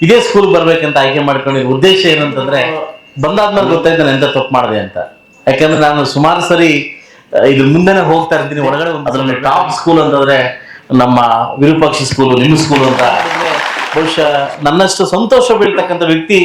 ಇದೇ ಸ್ಕೂಲ್ ಬರ್ಬೇಕಂತ ಆಯ್ಕೆ ಮಾಡ್ಕೊಂಡಿರೋ ಉದ್ದೇಶ ಏನಂತಂದ್ರೆ ಬಂದಾದ್ಮೇಲೆ ಗೊತ್ತಾಯ್ತು ನಾನು ಎಂತ ತಪ್ಪು ಮಾಡಿದೆ ಅಂತ. ಯಾಕಂದ್ರೆ ನಾನು ಸುಮಾರು ಸರಿ ಇದ್ರ ಮುಂದೆನೆ ಹೋಗ್ತಾ ಇರ್ತೀನಿ ಒಳಗಡೆ ಅದ್ರಲ್ಲಿ ಅದರಲ್ಲಿ ಟಾಪ್ ಸ್ಕೂಲ್ ಅಂತಂದ್ರೆ ನಮ್ಮ ವಿರೂಪಾಕ್ಷಿ ಸ್ಕೂಲ್ ನಿಮ್ಮ ಸ್ಕೂಲ್ ಅಂತ. ಬಹುಶಃ ನನ್ನಷ್ಟು ಸಂತೋಷ ಬೀಳ್ತಕ್ಕಂಥ ವ್ಯಕ್ತಿ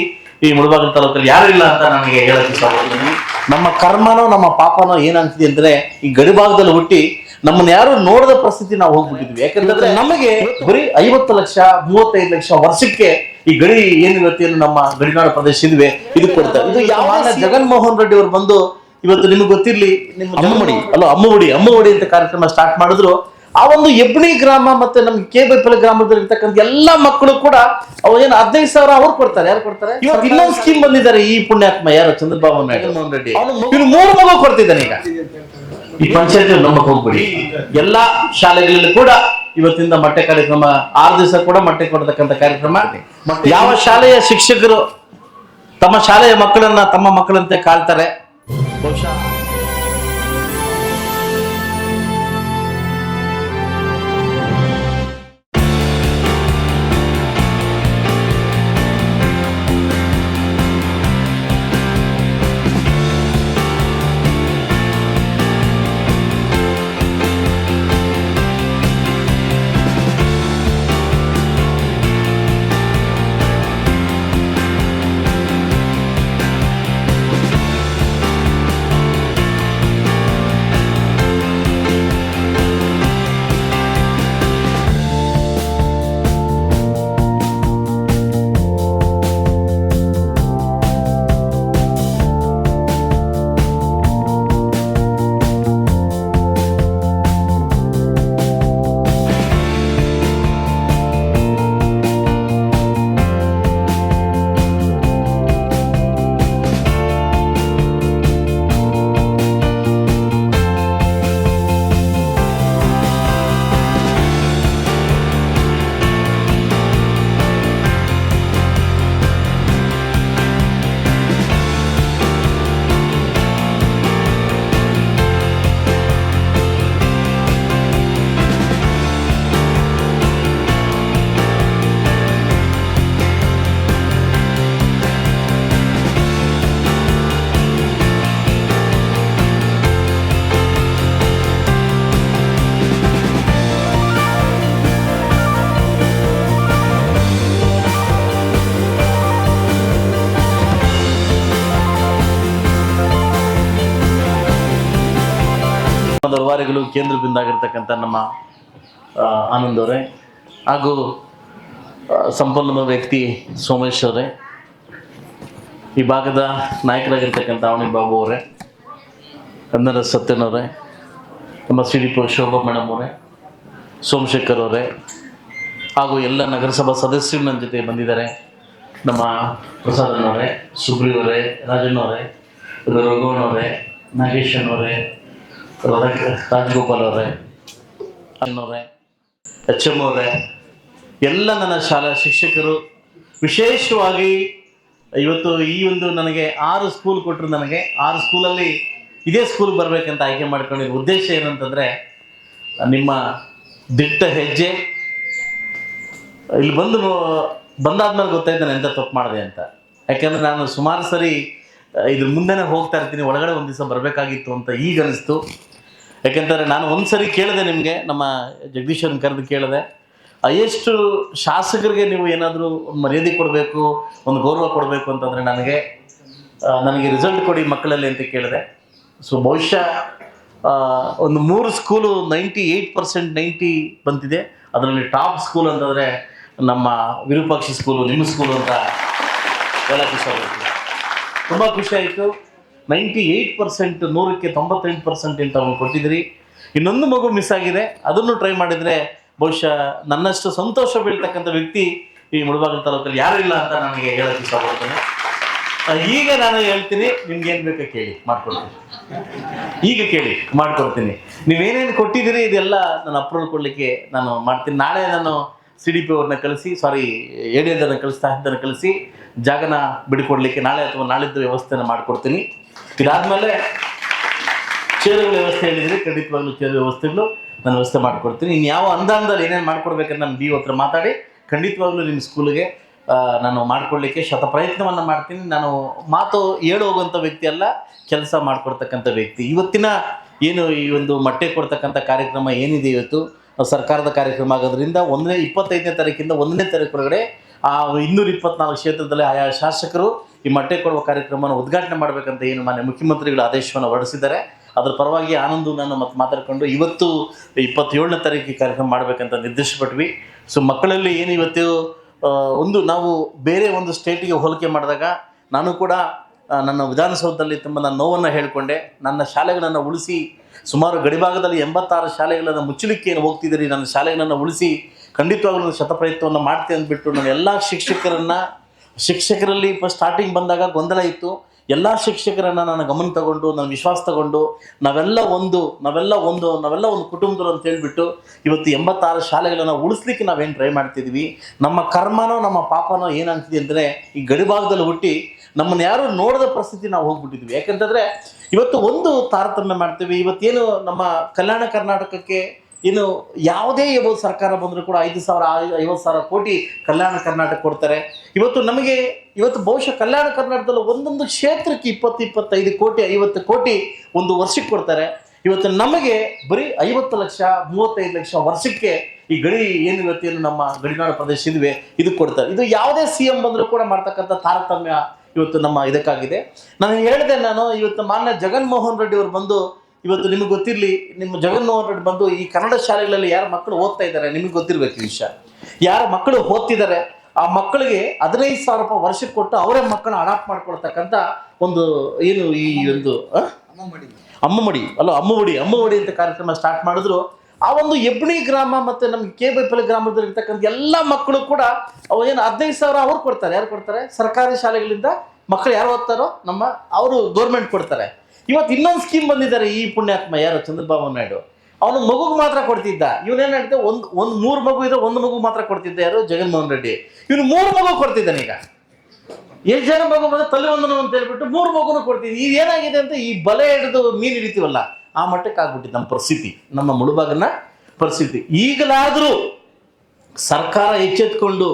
ಈ ಮುಳಬಾಗಿಲು ತಾಲೂಕಲ್ಲಿ ಯಾರು ಇಲ್ಲ ಅಂತ ನನಗೆ ಹೇಳಕ್ ಇಷ್ಟಪಡ್ತೀನಿ ನಮ್ಮ ಕರ್ಮನೋ ನಮ್ಮ ಪಾಪನೋ ಏನಾಗ್ತಿದೆ ಅಂದ್ರೆ ಈ ಗಡಿಭಾಗದಲ್ಲಿ ಹುಟ್ಟಿ ನಮ್ಮನ್ನ ಯಾರು ನೋಡದ ಪರಿಸ್ಥಿತಿ ನಾವು ಹೋಗ್ಬಿಟ್ಟಿದ್ವಿ. ಯಾಕಂತಂದ್ರೆ ನಮಗೆ ಬರೀ ಐವತ್ತು ಲಕ್ಷ ಮೂವತ್ತೈದು ಲಕ್ಷ ವರ್ಷಕ್ಕೆ ಈ ಗಡಿ ಏನಿರುತ್ತೆ ನಮ್ಮ ಗಡಿನಾಡು ಪ್ರದೇಶ ಇದ್ವಿ ಇದು ಕೊಡ್ತಾರೆ. ಇದು ಯಾವಾಗ ಮಾನ್ಯ ಜಗನ್ಮೋಹನ್ ರೆಡ್ಡಿ ಅವರು ಬಂದು ಇವತ್ತು ನಿಮ್ಗೆ ಗೊತ್ತಿರ್ಲಿ ನಿಮ್ಮ ಅಮ್ಮಡಿ ಅಲ್ಲ ಅಮ್ಮಗುಡಿ ಅಮ್ಮಗುಡಿ ಅಂತ ಕಾರ್ಯಕ್ರಮ ಸ್ಟಾರ್ಟ್ ಮಾಡಿದ್ರು. ಆ ಒಂದು ಎಬ್ಣಿ ಗ್ರಾಮ ಮತ್ತೆ ನಮ್ಗೆ ಕೇಬೈಪಲ್ಲಿ ಗ್ರಾಮದಲ್ಲಿ ಇರ್ತಕ್ಕಂಥ ಎಲ್ಲಾ ಮಕ್ಕಳು ಕೂಡ ಅವು ಏನು ಹದಿನೈದು ಸಾವಿರ ಅವ್ರು ಕೊಡ್ತಾರೆ. ಯಾರು ಕೊಡ್ತಾರೆ? ಇವತ್ತು ಇನ್ನೊಂದು ಸ್ಕೀಮ್ ಬಂದಿದ್ದಾರೆ ಈ ಪುಣ್ಯಾತ್ಮ ಯಾರು? ಚಂದ್ರಬಾಬು ನಾಯ್ಡು. ಮೋಹನ್ ರೆಡ್ಡಿ. ಮೂರು ಮಗು ಕೊಡ್ತಿದ್ದಾನೆ ಈಗ. ಈ ಪಂಚಾಯತ್ ನಂಬಕ್ ಹೋಗ್ಬಿಡಿ. ಎಲ್ಲಾ ಶಾಲೆಗಳಲ್ಲಿ ಕೂಡ ಇವತ್ತಿಂದ ಮೊಟ್ಟೆ ಕಾರ್ಯಕ್ರಮ ಆರು ದಿವಸ ಕೂಡ ಮೊಟ್ಟೆ ಕೊಡತಕ್ಕಂಥ ಕಾರ್ಯಕ್ರಮ. ಯಾವ ಶಾಲೆಯ ಶಿಕ್ಷಕರು ತಮ್ಮ ಶಾಲೆಯ ಮಕ್ಕಳನ್ನ ತಮ್ಮ ಮಕ್ಕಳಂತೆ ಕಾಳ್ತಾರೆ ಬಹುಶಃ ದರ್ಬಾರಿಗಳು ಕೇಂದ್ರ ಬಿಂದಾಗಿರ್ತಕ್ಕಂಥ ನಮ್ಮ ಆನಂದ್ ಅವರೇ. ಹಾಗೂ ಸಂಪನ್ನ ವ್ಯಕ್ತಿ ಸೋಮೇಶ್ ಅವರೇ. ಈ ಭಾಗದ ನಾಯಕರಾಗಿರ್ತಕ್ಕಂಥ ಅವನಿ ಬಾಬು ಅವರೇ. ಕನ್ನಡ ಸತ್ಯನವರೇ ನಮ್ಮ C D P Shobha madam ಅವರೇ. ಸೋಮಶೇಖರ್ ಅವರೇ. ಹಾಗೂ ಎಲ್ಲ ನಗರಸಭಾ ಸದಸ್ಯರು ನನ್ನ ಜೊತೆ ಬಂದಿದ್ದಾರೆ. ನಮ್ಮ ಪ್ರಸಾದನವರೇ ಸುಬ್ರಿ ಅವರೇ ರಘುವನವರೇ ಅವರೇ ರಾಜಗೋಪಾಲ್ ಅವರೇ ಅವರೇ, ಎಚ್ ಎಂ ಅವರೇ, ಎಲ್ಲ ನನ್ನ ಶಾಲಾ ಶಿಕ್ಷಕರು, ವಿಶೇಷವಾಗಿ ಇವತ್ತು ಈ ಒಂದು ನನಗೆ ಆರು ಸ್ಕೂಲ್ ಕೊಟ್ಟರು ನನಗೆ, ಆರು ಸ್ಕೂಲಲ್ಲಿ ಇದೇ ಸ್ಕೂಲ್ ಬರಬೇಕಂತ ಆಯ್ಕೆ ಮಾಡ್ಕೊಂಡಿರೋ ಉದ್ದೇಶ ಏನಂತಂದರೆ, ನಿಮ್ಮ ದಿಟ್ಟ ಹೆಜ್ಜೆ, ಇಲ್ಲಿ ಬಂದು ಬಂದಾದ್ಮೇಲೆ ಗೊತ್ತಾಯ್ತು ನಾನು ಎಂತ ತಪ್ಪು ಮಾಡಿದೆ ಅಂತ. ಯಾಕಂದ್ರೆ ನಾನು ಸುಮಾರು ಸರಿ ಇದ್ರ ಮುಂದೆನೇ ಹೋಗ್ತಾ ಇರ್ತೀನಿ, ಒಳಗಡೆ ಒಂದು ದಿವಸ ಬರಬೇಕಾಗಿತ್ತು ಅಂತ ಈಗ ಅನಿಸ್ತು. ಯಾಕೆಂತಂದರೆ ನಾನು ಒಂದು ಸರಿ ಕೇಳಿದೆ ನಿಮಗೆ, ನಮ್ಮ ಜಗದೀಶನ್ ಕರೆದು ಕೇಳಿದೆ. ಎಷ್ಟು ಶಾಸಕರಿಗೆ ನೀವು ಏನಾದರೂ ಮರ್ಯಾದೆ ಕೊಡಬೇಕು, ಒಂದು ಗೌರವ ಕೊಡಬೇಕು ಅಂತಂದರೆ ನನಗೆ ನನಗೆ ರಿಸಲ್ಟ್ ಕೊಡಿ ಮಕ್ಕಳಲ್ಲಿ ಅಂತ ಕೇಳಿದೆ. ಸೊ ಬಹುಶಃ ಒಂದು ಮೂರು school ninety eight percent ninety ಬಂತಿದೆ. ಅದರಲ್ಲಿ ಟಾಪ್ ಸ್ಕೂಲ್ ಅಂತಂದರೆ ನಮ್ಮ ವಿರೂಪಾಕ್ಷಿ ಸ್ಕೂಲು ನಿಮ್ಮ ಸ್ಕೂಲು ಅಂತ. ಎಲ್ಲ ಇಷ್ಟಪಡ್ತೀನಿ ತುಂಬ ಖುಷಿ ಆಯಿತು. ನೈಂಟಿ ಏಯ್ಟ್ ಪರ್ಸೆಂಟ್, ನೂರಕ್ಕೆ ತೊಂಬತ್ತೆಂಟು ಪರ್ಸೆಂಟ್ ಅವನು ಕೊಟ್ಟಿದ್ದೀರಿ. ಇನ್ನೊಂದು ಮಗು ಮಿಸ್ ಆಗಿದೆ. ಅದನ್ನು ಟ್ರೈ ಮಾಡಿದರೆ ಬಹುಶಃ ನನ್ನಷ್ಟು ಸಂತೋಷ ಬೀಳ್ತಕ್ಕಂಥ ವ್ಯಕ್ತಿ ಈ ಮುಳಬಾಗಿಲು ತಾಲೂಕಲ್ಲಿ ಯಾರು ಇಲ್ಲ ಅಂತ ನನಗೆ ಹೇಳಕ್ಕೆ ಇಷ್ಟಪಡ್ತೇನೆ ಈಗ ನಾನು ಹೇಳ್ತೀನಿ, ನಿಮ್ಗೆ ಏನು ಬೇಕೋ ಕೇಳಿ, ಮಾಡ್ಕೊಡ್ತೀನಿ. ಈಗ ಕೇಳಿ, ಮಾಡ್ಕೊಡ್ತೀನಿ. ನೀವೇನೇನು ಕೊಟ್ಟಿದ್ದೀರಿ, ಇದೆಲ್ಲ ನಾನು ಅಪ್ರೂವಲ್ ಕೊಡಲಿಕ್ಕೆ ನಾನು ಮಾಡ್ತೀನಿ. ನಾಳೆ ನಾನು ಸಿ ಡಿ ಪಿ ಅವ್ರನ್ನ ಕಳಿಸಿ ಸಾರಿ ಎ ಡಿ ಕಳಿಸ್ತಾ ಇದ್ದನ್ನು ಕಳಿಸಿ ಜಾಗನ ಬಿಡಿಕೊಡ್ಲಿಕ್ಕೆ ನಾಳೆ ಅಥವಾ ನಾಳಿದ್ದು ವ್ಯವಸ್ಥೆನ ಮಾಡಿಕೊಡ್ತೀನಿ. ಇದಾದ್ಮೇಲೆ ಚೇರುಗಳ ವ್ಯವಸ್ಥೆ ಹೇಳಿದರೆ ಖಂಡಿತವಾಗ್ಲೂ ಚೇರು ವ್ಯವಸ್ಥೆಗಳು ನಾನು ವ್ಯವಸ್ಥೆ ಮಾಡಿಕೊಡ್ತೀನಿ. ಇನ್ನು ಯಾವ ಅಂದಾಂದಲ್ಲಿ ಏನೇನು ಮಾಡ್ಕೊಡ್ಬೇಕಂತ ನಾನು ಬಿ ಹತ್ರ ಮಾತಾಡಿ, ಖಂಡಿತವಾಗ್ಲೂ ನಿಮ್ಮ ಸ್ಕೂಲಿಗೆ ನಾನು ಮಾಡಿಕೊಡ್ಲಿಕ್ಕೆ ಶತ ಪ್ರಯತ್ನವನ್ನು ಮಾಡ್ತೀನಿ. ನಾನು ಮಾತು ಹೇಳು ಹೋಗುವಂಥ ವ್ಯಕ್ತಿ ಅಲ್ಲ, ಕೆಲಸ ಮಾಡಿಕೊಡ್ತಕ್ಕಂಥ ವ್ಯಕ್ತಿ. ಇವತ್ತಿನ ಏನು ಈ ಒಂದು ಮೊಟ್ಟೆ ಕೊಡ್ತಕ್ಕಂಥ ಕಾರ್ಯಕ್ರಮ ಏನಿದೆ ಇವತ್ತು? ಸರ್ಕಾರದ ಕಾರ್ಯಕ್ರಮ ಆಗೋದ್ರಿಂದ ಒಂದನೇ ಇಪ್ಪತ್ತೈದನೇ ತಾರೀಕಿಂದ ಒಂದನೇ ತಾರೀಕು ಒಳಗಡೆ ಆ ಇನ್ನೂರ ಇಪ್ಪತ್ನಾಲ್ಕು ಕ್ಷೇತ್ರದಲ್ಲಿ ಆಯಾ ಶಾಸಕರು ಈ ಮೊಟ್ಟೆ ಕೊಡುವ ಕಾರ್ಯಕ್ರಮವನ್ನು ಉದ್ಘಾಟನೆ ಮಾಡಬೇಕಂತ ಏನು ಮಾನ್ಯ ಮುಖ್ಯಮಂತ್ರಿಗಳು ಆದೇಶವನ್ನು ಹೊರಡಿಸಿದ್ದಾರೆ. ಅದರ ಪರವಾಗಿ ಆನಂದು ನಾನು ಮತ್ತೆ ಮಾತಾಡಿಕೊಂಡು ಇವತ್ತು ಇಪ್ಪತ್ತೇಳನೇ ತಾರೀಕಿಗೆ ಕಾರ್ಯಕ್ರಮ ಮಾಡಬೇಕಂತ ನಿರ್ದೇಶಪಟ್ವಿ ಸೊ ಮಕ್ಕಳಲ್ಲಿ ಏನು ಇವತ್ತು ಒಂದು ನಾವು ಬೇರೆ ಒಂದು ಸ್ಟೇಟಿಗೆ ಹೋಲಿಕೆ ಮಾಡಿದಾಗ ನಾನು ಕೂಡ ನನ್ನ ವಿಧಾನಸೌಧದಲ್ಲಿ ತುಂಬ ನನ್ನ ನೋವನ್ನು ಹೇಳಿಕೊಂಡೆ. ನನ್ನ ಶಾಲೆಗಳನ್ನು ಉಳಿಸಿ ಸುಮಾರು ಗಡಿಭಾಗದಲ್ಲಿ ಎಂಬತ್ತಾರು ಶಾಲೆಗಳನ್ನು ಮುಚ್ಚಲಿಕ್ಕೆ ಏನು ಹೋಗ್ತಿದ್ದೀರಿ? ನನ್ನ ಶಾಲೆಗಳನ್ನು ಉಳಿಸಿ ಖಂಡಿತವಾಗ್ಲೂ ನಾನು ಶತಪ್ರಯತ್ನವನ್ನು ಮಾಡ್ತೀನಿ ಅಂದ್ಬಿಟ್ಟು ನಾನು ಎಲ್ಲ ಶಿಕ್ಷಕರನ್ನು, ಶಿಕ್ಷಕರಲ್ಲಿ ಫಸ್ಟ್ ಸ್ಟಾರ್ಟಿಂಗ್ ಬಂದಾಗ ಗೊಂದಲ ಇತ್ತು. ಎಲ್ಲ ಶಿಕ್ಷಕರನ್ನು ನಾನು ಗಮನ ತಗೊಂಡು, ನಾನು ವಿಶ್ವಾಸ ತಗೊಂಡು, ನಾವೆಲ್ಲ ಒಂದು ನಾವೆಲ್ಲ ಒಂದು ನಾವೆಲ್ಲ ಒಂದು ಕುಟುಂಬದವರು ಅಂತ ಹೇಳಿಬಿಟ್ಟು ಇವತ್ತು ಎಂಬತ್ತಾರು ಶಾಲೆಗಳನ್ನು ಉಳಿಸ್ಲಿಕ್ಕೆ ನಾವೇನು ಟ್ರೈ ಮಾಡ್ತಿದ್ವಿ. ನಮ್ಮ ಕರ್ಮನೋ, ನಮ್ಮ ಪಾಪನೋ ಏನಾಗ್ತಿದೆ ಅಂದರೆ ಈ ಗಡಿಭಾಗದಲ್ಲಿ ಹುಟ್ಟಿ ನಮ್ಮನ್ನು ಯಾರು ನೋಡದ ಪರಿಸ್ಥಿತಿ ನಾವು ಹೋಗ್ಬಿಟ್ಟಿದ್ವಿ. ಯಾಕಂತಂದರೆ ಇವತ್ತು ಒಂದು ತಾರತಮ್ಯ ಮಾಡ್ತೀವಿ. ಇವತ್ತೇನು ನಮ್ಮ ಕಲ್ಯಾಣ ಕರ್ನಾಟಕಕ್ಕೆ ಇನ್ನು ಯಾವುದೇ ಇವತ್ತು ಸರ್ಕಾರ ಬಂದರೂ ಕೂಡ ಐದು ಸಾವಿರ, ಐವತ್ತು ಸಾವಿರ ಕೋಟಿ ಕಲ್ಯಾಣ ಕರ್ನಾಟಕ ಕೊಡ್ತಾರೆ. ಇವತ್ತು ನಮಗೆ, ಇವತ್ತು ಬಹುಶಃ ಕಲ್ಯಾಣ ಕರ್ನಾಟಕದಲ್ಲಿ ಒಂದೊಂದು ಕ್ಷೇತ್ರಕ್ಕೆ ಇಪ್ಪತ್ತು, ಇಪ್ಪತ್ತೈದು ಕೋಟಿ, ಐವತ್ತು ಕೋಟಿ ಒಂದು ವರ್ಷಕ್ಕೆ ಕೊಡ್ತಾರೆ. ಇವತ್ತು ನಮಗೆ ಬರೀ ಐವತ್ತು ಲಕ್ಷ, ಮೂವತ್ತೈದು ಲಕ್ಷ ವರ್ಷಕ್ಕೆ ಈ ಗಡಿ ಏನು ಇವತ್ತೇನು ನಮ್ಮ ಗಡಿನಾಡು ಪ್ರದೇಶ ಇದುವೆ ಇದು ಕೊಡ್ತಾರೆ. ಇದು ಯಾವುದೇ ಸಿ ಎಂ ಬಂದರೂ ಕೂಡ ಮಾಡ್ತಕ್ಕಂಥ ತಾರತಮ್ಯ ಇವತ್ತು ನಮ್ಮ ಇದಕ್ಕಾಗಿದೆ. ನಾನು ಹೇಳಿದೆ ನಾನು, ಇವತ್ತು ಮಾನ್ಯ ಜಗನ್ಮೋಹನ್ ರೆಡ್ಡಿ ಅವರು ಬಂದು ಇವತ್ತು ನಿಮಗೆ ಗೊತ್ತಿರಲಿ, ನಿಮ್ಮ ಜಗನ್ಮೋಹನ್ ರೆಡ್ಡಿ ಬಂದು ಈ ಕನ್ನಡ ಶಾಲೆಗಳಲ್ಲಿ ಯಾರು ಮಕ್ಕಳು ಓದ್ತಾ ಇದ್ದಾರೆ ನಿಮಗೆ ಗೊತ್ತಿರಬೇಕು ಈ ವಿಷಯ. ಯಾರು ಮಕ್ಕಳು ಓದ್ತಿದ್ದಾರೆ, ಆ ಮಕ್ಕಳಿಗೆ ಹದಿನೈದು ಸಾವಿರ ರೂಪಾಯಿ ವರ್ಷಕ್ಕೆ ಕೊಟ್ಟು ಅವರೇ ಮಕ್ಕಳನ್ನ ಅಡಾಪ್ಟ್ ಮಾಡ್ಕೊಳ್ತಕ್ಕಂಥ ಒಂದು ಏನು ಈ ಒಂದು? ಅಮ್ಮಮಡಿ ಅಲ್ಲ ಅಮ್ಮಮಡಿ ಅಮ್ಮಮಡಿ ಅಂತ ಕಾರ್ಯಕ್ರಮ ಸ್ಟಾರ್ಟ್ ಮಾಡಿದ್ರು. ಆ ಒಂದು ಎಬ್ಣಿ ಗ್ರಾಮ ಮತ್ತೆ ನಮ್ಮ ಕೆ ಬೈಪಲ್ಲಿ ಗ್ರಾಮದಲ್ಲಿ ಇರ್ತಕ್ಕಂಥ ಎಲ್ಲ ಮಕ್ಕಳು ಕೂಡ ಅವು ಏನು ಹದಿನೈದು ಸಾವಿರ ಅವ್ರು ಕೊಡ್ತಾರೆ. ಯಾರು ಕೊಡ್ತಾರೆ? ಸರ್ಕಾರಿ ಶಾಲೆಗಳಿಂದ ಮಕ್ಕಳು ಯಾರು ಓದ್ತಾರೋ ನಮ್ಮ, ಅವರು ಗೌರ್ಮೆಂಟ್ ಕೊಡ್ತಾರೆ. ಇವತ್ತು ಇನ್ನೊಂದು ಸ್ಕೀಮ್ ಬಂದಿದ್ದಾರೆ ಈ ಪುಣ್ಯಾತ್ಮ, ಯಾರು? ಚಂದ್ರಬಾಬು ನಾಯ್ಡು. ಅವನು ಮಗುಗೆ ಮಾತ್ರ ಕೊಡ್ತಿದ್ದ. ಇವನೇನು ಹೇಳ್ತೆ ಒಂದು ಒಂದು ಮೂರು ಮಗು ಇದ್ರೆ ಒಂದು ಮಗು ಮಾತ್ರ ಕೊಡ್ತಿದ್ದ ಯಾರು? ಜಗನ್ಮೋಹನ್ ರೆಡ್ಡಿ. ಇವನು ಮೂರು ಮಗು ಕೊಡ್ತಿದ್ದಾನೆ ಈಗ. ಎಷ್ಟು ಜನ ಮಗು ಬಂದ್ರೆ ತಲೆ ಒಂದನು ಅಂತ ಹೇಳ್ಬಿಟ್ಟು ಮೂರು ಮಗುನು ಕೊಡ್ತಿದ್ದೆ. ಈಗ ಏನಾಗಿದೆ ಅಂತ ಈ ಬಲೆ ಹಿಡಿದು ಮೀನು ಹಿಡಿತೀವಲ್ಲ, ಆ ಮಟ್ಟಕ್ಕೆ ಆಗ್ಬಿಟ್ಟಿದೆ ನಮ್ಮ ಪರಿಸ್ಥಿತಿ, ನಮ್ಮ ಮುಳುಬಾಗನ ಪರಿಸ್ಥಿತಿ. ಈಗಲಾದರೂ ಸರ್ಕಾರ ಎಚ್ಚೆತ್ಕೊಂಡು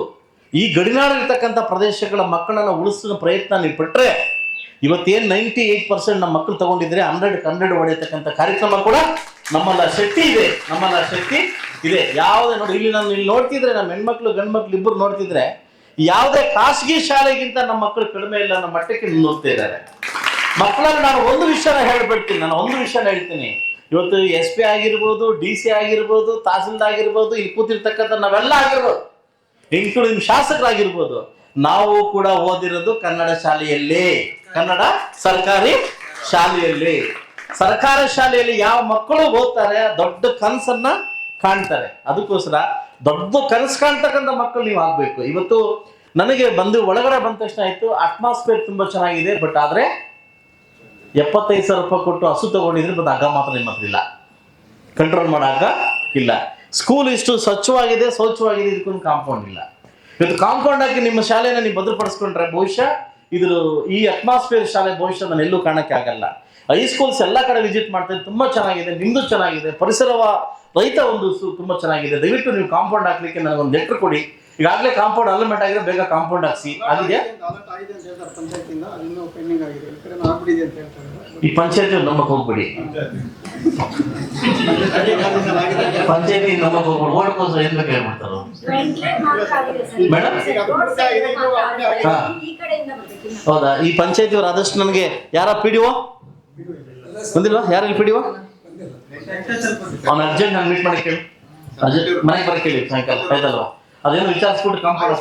ಈ ಗಡಿನಾಡಿರ್ತಕ್ಕಂಥ ಪ್ರದೇಶಗಳ ಮಕ್ಕಳನ್ನು ಉಳಿಸಿದ ಪ್ರಯತ್ನ ನೀವು ಪಟ್ಟರೆ ಇವತ್ತೇನು ನೈಂಟಿ ಏಯ್ಟ್ ಪರ್ಸೆಂಟ್ ನಮ್ಮ ಮಕ್ಕಳು ತಗೊಂಡಿದ್ರೆ ಹಂಡ್ರೆಡ್ ಹಂಡ್ರೆಡ್ ಹೊಡೆಯತಕ್ಕಂಥ ಕಾರ್ಯಕ್ರಮ ಕೂಡ ನಮ್ಮಲ್ಲ ಶಕ್ತಿ ಇದೆ, ನಮ್ಮಲ್ಲ ಶಕ್ತಿ ಇದೆ. ಯಾವುದೇ ನೋಡಿ ಇಲ್ಲಿ ನಾನು ಇಲ್ಲಿ ನೋಡ್ತಿದ್ರೆ ನಮ್ಮ ಹೆಣ್ಮಕ್ಳು ಗಂಡು ಮಕ್ಳು ಇಬ್ಬರು ನೋಡ್ತಿದ್ರೆ ಯಾವುದೇ ಖಾಸಗಿ ಶಾಲೆಗಿಂತ ನಮ್ಮ ಮಕ್ಕಳು ಕಡಿಮೆ ಇಲ್ಲ ನಮ್ಮ ಮಟ್ಟಕ್ಕೆ ನೋಡ್ತಾ ಇದ್ದಾರೆ. ಮಕ್ಕಳಲ್ಲಿ ನಾನು ಒಂದು ವಿಷಯನ ಹೇಳ್ಬಿಡ್ತೀನಿ, ನಾನು ಒಂದು ವಿಷಯನ ಹೇಳ್ತೀನಿ. ಇವತ್ತು ಎಸ್ ಪಿ ಆಗಿರ್ಬೋದು, ಡಿ ಸಿ ಆಗಿರ್ಬೋದು, ತಹಸೀಲ್ದಾರ್ ಆಗಿರ್ಬೋದು, ಇಲ್ಲಿ ಕೂತಿರ್ತಕ್ಕಂಥ ನಾವೆಲ್ಲ ಆಗಿರ್ಬೋದು. ಇನ್ಕ್ಲೂಡಿಂಗ್ ಶಾಸಕರಾಗಿರ್ಬೋದು. ನಾವು ಕೂಡ ಓದಿರೋದು ಕನ್ನಡ ಶಾಲೆಯಲ್ಲಿ. ಕನ್ನಡ ಸರ್ಕಾರಿ ಶಾಲೆಯಲ್ಲಿ. ಸರ್ಕಾರಿ ಶಾಲೆಯಲ್ಲಿ ಯಾವ ಮಕ್ಕಳು ಓದ್ತಾರೆ, ದೊಡ್ಡ ಕನಸನ್ನ ಕಾಣ್ತಾರೆ. ಅದಕ್ಕೋಸ್ಕರ ದೊಡ್ಡ ಕನಸು ಕಾಣ್ತಕ್ಕಂಥ ಮಕ್ಕಳು ನೀವು ಆಗ್ಬೇಕು. ಇವತ್ತು ನನಗೆ ಬಂದು ಒಳಗಡೆ ಬಂದ ತಕ್ಷಣ ಆಯ್ತು ಅಟ್ಮಾಸ್ಫಿಯರ್ ತುಂಬಾ ಚೆನ್ನಾಗಿದೆ ಬಟ್ ಆದ್ರೆ ಎಪ್ಪತ್ತೈದು ಸಾವಿರ ರೂಪಾಯಿ ಕೊಟ್ಟು ಹಸು ತಗೊಂಡಿದ್ರೆ ಬಂದು ಆಗ ಮಾತ್ರ ನಿಮ್ಮ ಹತ್ರ ಇಲ್ಲ. ಕಂಟ್ರೋಲ್ ಮಾಡಾಕ ಇಲ್ಲ. ಸ್ಕೂಲ್ ಇಷ್ಟು ಸ್ವಚ್ಛವಾಗಿದೆ ಸ್ವಚ್ಛವಾಗಿದೆ ಇದಕ್ಕೊಂದು ಕಾಂಪೌಂಡ್ ಇಲ್ಲ. ಇವತ್ತು ಕಾಂಪೌಂಡ್ ಹಾಕಿ ನಿಮ್ಮ ಶಾಲೆನ ನೀವು ಭದ್ರಪಡಿಸ್ಕೊಂಡ್ರೆ ಬಹುಶಃ ಇದು ಈ ಅಟ್ಮಾಸ್ಫಿಯರ್ ಶಾಲೆ ಬಹುಶಃ ನಾನು ಎಲ್ಲೂ ಕಾಣಕ್ಕೆ ಆಗಲ್ಲ. ಹೈಸ್ಕೂಲ್ಸ್ ಎಲ್ಲ ಕಡೆ ವಿಸಿಟ್ ಮಾಡ್ತೇನೆ ತುಂಬಾ ಚೆನ್ನಾಗಿದೆ, ನಿಮ್ದು ಚೆನ್ನಾಗಿದೆ, ಪರಿಸರವ ರೈತ ಒಂದು ತುಂಬಾ ಚೆನ್ನಾಗಿದೆ. ದಯವಿಟ್ಟು ನೀವು ಕಾಂಪೌಂಡ್ ಹಾಕ್ಲಿಕ್ಕೆ ನನಗೊಂದು ಲೆಟ್ರ್ ಕೊಡಿ. ಈಗಾಗಲೇ ಕಾಂಪೌಂಡ್ ಅಲಮೆಂಟ್ ಆಗಿದೆ ಬೇಗ ಕಾಂಪೌಂಡ್ ಹಾಕ್ಸಿ. ಅದಿದೆ ಅಲರ್ಟ್ ಆಗಿದೆ ಅಂತ ಹೇಳ್ತಾರೆ ಪಂಚಾಯತಿಂದ ಇನ್ನೂ ಪೆಂಡಿಂಗ್ ಆಗಿದೆ. ಈ ಕಡೆ ಆಗ್ಬಿಟ್ಟಿದೆ ಅಂತ ಹೇಳ್ತಾರೆ. ಈ ಪಂಚಾಯತಿ ನಂಬಕ್ ಹೋಗ್ಬಿಡಿ. ಪಂಚಾಯತಿ ನಂಬಕ್ ಹೋಗ್ಬಿಡಿ. ಓಡ್ಕೋಸ ಏನ್ ಬೇಕು ಹೇಳ್ಬಿಡ್ತಾರ ಮೇಡಮ್? ಹಾ. ಹೌದಾ? ಈ ಪಂಚಾಯತಿ ಅವ್ರು ಆದಷ್ಟು ನನಗೆ ಯಾರ ಪಿ ಡಿ ಒ ಬಂದಿಲ್ವಾ? ಯಾರಲ್ಲಿ ಪಿ ಡಿ ಒ ಅವ್ನ ಅರ್ಜೆಂಟ್ ನಾನು ಮೀಟ್ ಮಾಡಿ ಕೇಳಿ ಅರ್ಜೆಂಟ್ ಮನೆಗೆ ಬರ ಕೇಳಿ ಸಾಯಂಕಾಲ. ಆಯ್ತಲ್ವಾ? ಅದೇನು ವಿಚಾರಿಸ್ಬಿಟ್ಟು ಕಾಂಪೌಂಡ್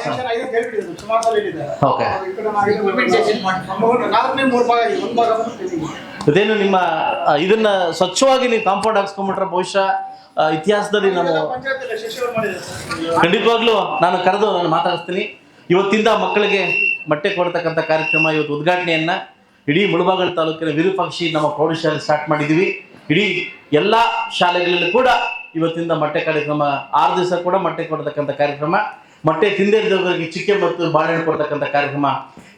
ಓಕೆ ಇದೇನು ನಿಮ್ಮ ಇದನ್ನ ಸ್ವಚ್ಛವಾಗಿ ನೀವು ಕಾಂಪೌಂಡ್ ಹಾಕ್ಸ್ಕೊಂಡ್ಬಿಟ್ರೆ ಬಹುಶಃ ಇತಿಹಾಸದಲ್ಲಿ ಮಾಡಿದ್ದಾರೆ. ಖಂಡಿತವಾಗ್ಲೂ ನಾನು ಕರೆದು ನಾನು ಮಾತಾಡಿಸ್ತೀನಿ. ಇವತ್ತಿಂದ ಮಕ್ಕಳಿಗೆ ಮೊಟ್ಟೆ ಕೊಡ್ತಕ್ಕಂಥ ಕಾರ್ಯಕ್ರಮ ಇವತ್ತು ಉದ್ಘಾಟನೆಯನ್ನ ಇಡೀ ಮುಳಬಾಗಲ್ ತಾಲೂಕಿನ ವಿರೂಪಾಕ್ಷಿ ನಮ್ಮ ಪ್ರೌಢಶಾಲೆ ಸ್ಟಾರ್ಟ್ ಮಾಡಿದ್ದೀವಿ. ಇಡೀ ಎಲ್ಲ ಶಾಲೆಗಳಲ್ಲೂ ಕೂಡ ಇವತ್ತಿಂದ ಮೊಟ್ಟೆ ಕಾರ್ಯಕ್ರಮ ಆರು ದಿವಸ ಕೂಡ ಮೊಟ್ಟೆ ಕೊಡ್ತಕ್ಕಂಥ ಕಾರ್ಯಕ್ರಮ. ಮೊಟ್ಟೆ ತಿಂದೇ ಇದ್ದವರಿಗೆ ಚಿಕ್ಕೆ ಮತ್ತು ಬಾಳೆಹಣ್ಣು ಕೊಡ್ತಕ್ಕಂಥ ಕಾರ್ಯಕ್ರಮ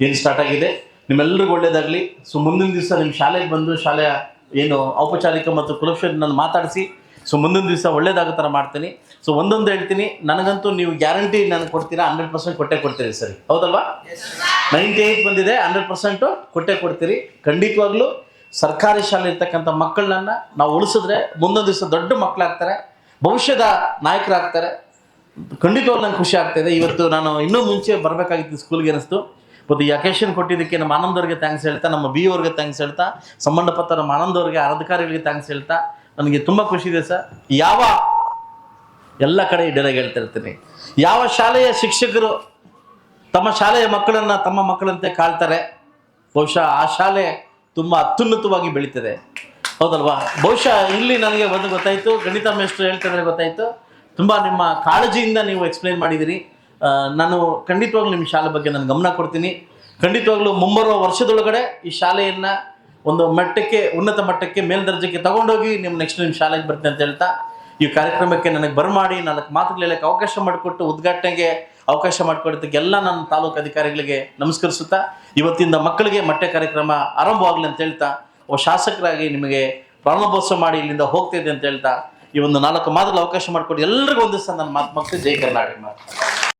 ಏನು ಸ್ಟಾರ್ಟ್ ಆಗಿದೆ. ನಿಮ್ಮೆಲ್ಲರಿಗೂ ಒಳ್ಳೆಯದಾಗಲಿ ಸೊ ಮುಂದಿನ ದಿವಸ ನಿಮ್ಮ ಶಾಲೆಗೆ ಬಂದು ಶಾಲೆಯ ಏನು ಔಪಚಾರಿಕ ಮತ್ತು ಕುಲಕ್ಷ ನಾನು ಮಾತಾಡಿಸಿ ಸೊ ಮುಂದಿನ ದಿವಸ ಒಳ್ಳೇದಾಗೋ ಥರ ಮಾಡ್ತೀನಿ. ಸೊ ಒಂದೊಂದು ಹೇಳ್ತೀನಿ ನನಗಂತೂ ನೀವು ಗ್ಯಾರಂಟಿ ನನಗೆ ಕೊಡ್ತೀರಾ? ಹಂಡ್ರೆಡ್ ಪರ್ಸೆಂಟ್ ಕೊಟ್ಟೆ ಕೊಡ್ತೀರಿ ಸರಿ. ಹೌದಲ್ವಾ? ನೈಂಟಿ ಏಯ್ಟ್ ಬಂದಿದೆ ಹಂಡ್ರೆಡ್ ಪರ್ಸೆಂಟು ಕೊಟ್ಟೆ ಕೊಡ್ತೀರಿ. ಖಂಡಿತವಾಗ್ಲೂ ಸರ್ಕಾರಿ ಶಾಲೆ ಇರ್ತಕ್ಕಂಥ ಮಕ್ಕಳನ್ನ ನಾವು ಉಳಿಸಿದ್ರೆ ಮುಂದೊಂದು ದಿವಸ ದೊಡ್ಡ ಮಕ್ಕಳಾಗ್ತಾರೆ ಭವಿಷ್ಯದ ನಾಯಕರಾಗ್ತಾರೆ. ಖಂಡಿತವಾಗ್ಲೂ ನಂಗೆ ಖುಷಿ ಆಗ್ತಾಯಿದೆ ಇವತ್ತು ನಾನು ಇನ್ನೂ ಮುಂಚೆ ಬರಬೇಕಾಗಿತ್ತು ಸ್ಕೂಲ್ಗೆ ಅನಿಸ್ತು ಮತ್ತು ಈ ಅಕೇಶನ್ ಕೊಟ್ಟಿದ್ದಕ್ಕೆ ನಮ್ಮ ಆನಂದವ್ರಿಗೆ ಥ್ಯಾಂಕ್ಸ್ ಹೇಳ್ತಾ, ನಮ್ಮ ಬಿ ಅವ್ರಿಗೆ ಥ್ಯಾಂಕ್ಸ್ ಹೇಳ್ತಾ, ಸಂಬಂಧಪಟ್ಟ ನಮ್ಮ ಆನಂದವ್ರಿಗೆ ಅಧಿಕಾರಿಗಳಿಗೆ ಥ್ಯಾಂಕ್ಸ್ ಹೇಳ್ತಾ, ನನಗೆ ತುಂಬ ಖುಷಿ ಇದೆ ಸರ್. ಯಾವ ಎಲ್ಲ ಕಡೆ ಈ ಡೈಲಾಗ್ ಹೇಳ್ತಾ ಇರ್ತೀನಿ. ಯಾವ ಶಾಲೆಯ ಶಿಕ್ಷಕರು ತಮ್ಮ ಶಾಲೆಯ ಮಕ್ಕಳನ್ನು ತಮ್ಮ ಮಕ್ಕಳಂತೆ ಕಾಳ್ತಾರೆ ಬಹುಶಃ ಆ ಶಾಲೆ ತುಂಬ ಅತ್ಯುನ್ನತವಾಗಿ ಬೆಳೀತದೆ. ಹೌದಲ್ವಾ? ಬಹುಶಃ ಇಲ್ಲಿ ನನಗೆ ಒಂದು ಗೊತ್ತಾಯಿತು, ಗಣಿತ ಮೇಷ್ಟ್ರು ಹೇಳ್ತಿದ್ರೆ ಗೊತ್ತಾಯಿತು. ತುಂಬ ನಿಮ್ಮ ಕಾಳಜಿಯಿಂದ ನೀವು ಎಕ್ಸ್ಪ್ಲೈನ್ ಮಾಡಿದಿರಿ. ನಾನು ಖಂಡಿತವಾಗ್ಲೂ ನಿಮ್ಮ ಶಾಲೆ ಬಗ್ಗೆ ನಾನು ಗಮನ ಕೊಡ್ತೀನಿ. ಖಂಡಿತವಾಗ್ಲೂ ಮುಂಬರುವ ವರ್ಷದೊಳಗಡೆ ಈ ಶಾಲೆಯನ್ನು ಒಂದು ಮಟ್ಟಕ್ಕೆ, ಉನ್ನತ ಮಟ್ಟಕ್ಕೆ, ಮೇಲ್ದರ್ಜೆಗೆ ತಗೊಂಡೋಗಿ ನಿಮ್ಮ ನೆಕ್ಸ್ಟ್ ನಿಮ್ಮ ಶಾಲೆಗೆ ಬರ್ತೀನಿ ಅಂತ ಹೇಳ್ತಾ ಈ ಕಾರ್ಯಕ್ರಮಕ್ಕೆ ನನಗೆ ಬರಮಾಡಿ, ನಾಲ್ಕು ಮಾತುಗಳು ಹೇಳಕ್ಕೆ ಅವಕಾಶ ಮಾಡಿಕೊಟ್ಟು ಉದ್ಘಾಟನೆಗೆ ಅವಕಾಶ ಮಾಡಿಕೊಡೋದಕ್ಕೆ ಎಲ್ಲ ನನ್ನ ತಾಲೂಕು ಅಧಿಕಾರಿಗಳಿಗೆ ನಮಸ್ಕರಿಸುತ್ತಾ, ಇವತ್ತಿಂದ ಮಕ್ಕಳಿಗೆ ಮಟ್ಟೆ ಕಾರ್ಯಕ್ರಮ ಆರಂಭವಾಗಲಿ ಅಂತ ಹೇಳ್ತಾ ಒಬ್ಬ ಶಾಸಕರಾಗಿ ನಿಮಗೆ ಪ್ರಾರಂಭೋತ್ಸವ ಮಾಡಿ ಇಲ್ಲಿಂದ ಹೋಗ್ತಿದ್ದೆ ಅಂತ ಹೇಳ್ತಾ, ಈ ಒಂದು ನಾಲ್ಕು ಮಾತುಗಳು ಅವಕಾಶ ಮಾಡಿಕೊಟ್ಟು ಎಲ್ರಿಗೂ ಒಂದಿಸ್ತಾ ನನ್ನ ಮಾತು ಮಕ್ಕಳು ಜೈ ಕರ್ನಾಟಕ.